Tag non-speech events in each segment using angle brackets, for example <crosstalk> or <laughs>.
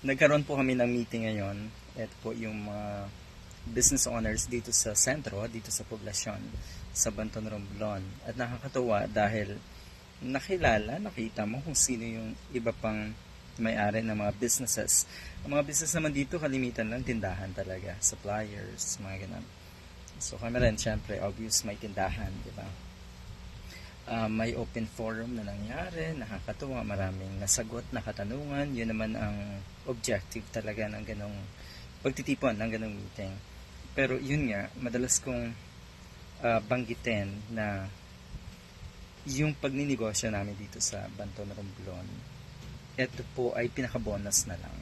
nagkaroon po kami ng meeting ngayon. Ito po yung mga business owners dito sa sentro, dito sa poblasyon, sa Banton Romblon. At nakakatuwa dahil nakilala, nakita mo kung sino yung iba pang may-ari ng mga businesses. Ang mga business naman dito, kalimitan lang tindahan talaga. Suppliers, mga ganun. So kami rin, syempre, obvious may tindahan, di ba? Ah, may open forum na nangyari, nakakatuwa, maraming nasagot na katanungan. Yun naman ang objective talaga ng ganong pagtitipon ng ganong meeting. Pero yun nga, madalas kong ah, banggitin na yung pagninegosyo namin dito sa Banton Romblon, ito po ay pinaka-bonus na lang.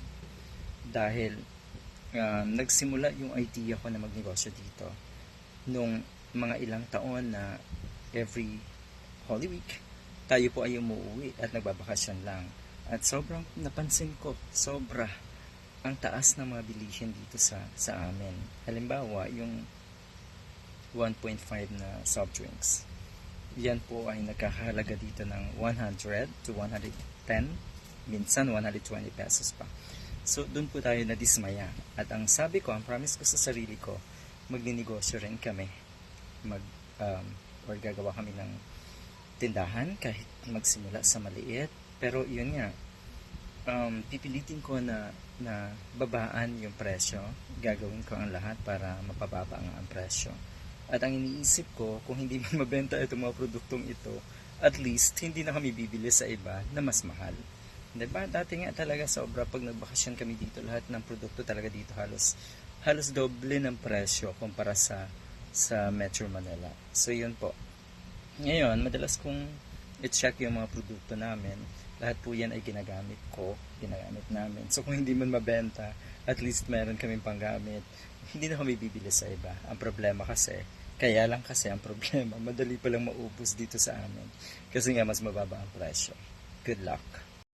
Dahil um, nagsimula yung idea ko na magnegosyo dito nung mga ilang taon na every Holy Week, tayo po ay umuwi at nagbabakasyon lang. At sobrang napansin ko, sobra ang taas ng mga bilihin dito sa sa amin. Halimbawa, yung 1.5 na soft drinks. Yan po ay nagkakahalaga dito ng 100 to 110, minsan 120 pesos pa. So, doon po tayo nadismaya. At ang sabi ko, ang promise ko sa sarili ko, magninegosyo rin kami. Mag, um, or gagawa kami ng tindahan kahit magsimula sa maliit. Pero yun nga, um, pipilitin ko na, na babaan yung presyo. Gagawin ko ang lahat para mapababa ang, ang presyo. At ang iniisip ko, kung hindi <laughs> man mabenta itong mga produktong ito, at least hindi na kami bibili sa iba na mas mahal. Diba? Dati nga talaga sobra pag nagbakasyon kami dito, lahat ng produkto talaga dito halos halos doble ng presyo kumpara sa sa Metro Manila. So yun po. Ngayon, madalas kong i-check yung mga produkto namin. Lahat po yan ay ginagamit ko, ginagamit namin. So kung hindi man mabenta, at least meron kaming panggamit. Hindi na kami bibili sa iba. Ang problema kasi, kaya lang kasi ang problema, madali palang maubos dito sa amin. Kasi nga mas mababa ang presyo. Good luck.